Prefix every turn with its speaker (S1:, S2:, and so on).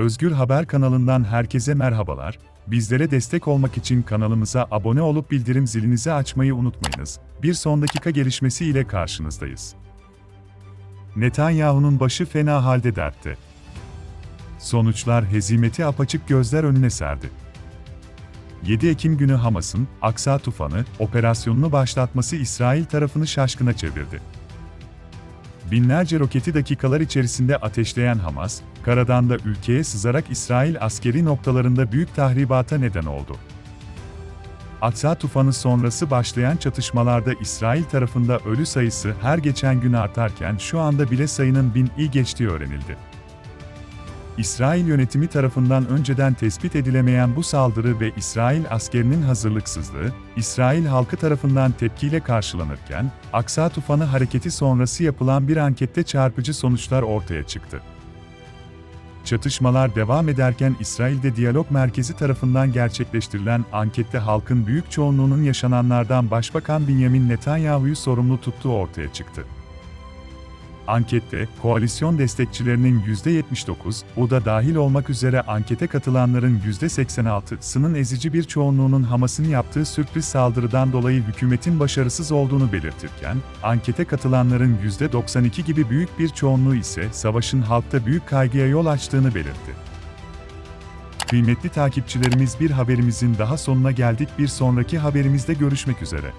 S1: Özgür Haber kanalından herkese merhabalar. Bizlere destek olmak için kanalımıza abone olup bildirim zilinizi açmayı unutmayınız. Bir son dakika gelişmesi ile karşınızdayız. Netanyahu'nun başı fena halde dertte. Sonuçlar hezimeti apaçık gözler önüne serdi. 7 Ekim günü Hamas'ın Aksa Tufanı operasyonunu başlatması İsrail tarafını şaşkına çevirdi. Binlerce roketi dakikalar içerisinde ateşleyen Hamas, karadan da ülkeye sızarak İsrail askeri noktalarında büyük tahribata neden oldu. Aksa tufanı sonrası başlayan çatışmalarda İsrail tarafında ölü sayısı her geçen gün artarken şu anda bile sayının bin i geçtiği öğrenildi. İsrail yönetimi tarafından önceden tespit edilemeyen bu saldırı ve İsrail askerinin hazırlıksızlığı, İsrail halkı tarafından tepkiyle karşılanırken, Aksa tufanı hareketi sonrası yapılan bir ankette çarpıcı sonuçlar ortaya çıktı. Çatışmalar devam ederken İsrail'de diyalog merkezi tarafından gerçekleştirilen ankette halkın büyük çoğunluğunun yaşananlardan Başbakan Benjamin Netanyahu'yu sorumlu tuttuğu ortaya çıktı. Ankette, koalisyon destekçilerinin %79, o da dahil olmak üzere ankete katılanların %86'sının ezici bir çoğunluğunun Hamas'ın yaptığı sürpriz saldırıdan dolayı hükümetin başarısız olduğunu belirtirken, ankete katılanların %92 gibi büyük bir çoğunluğu ise savaşın halkta büyük kaygıya yol açtığını belirtti. Kıymetli takipçilerimiz bir haberimizin daha sonuna geldik bir sonraki haberimizde görüşmek üzere.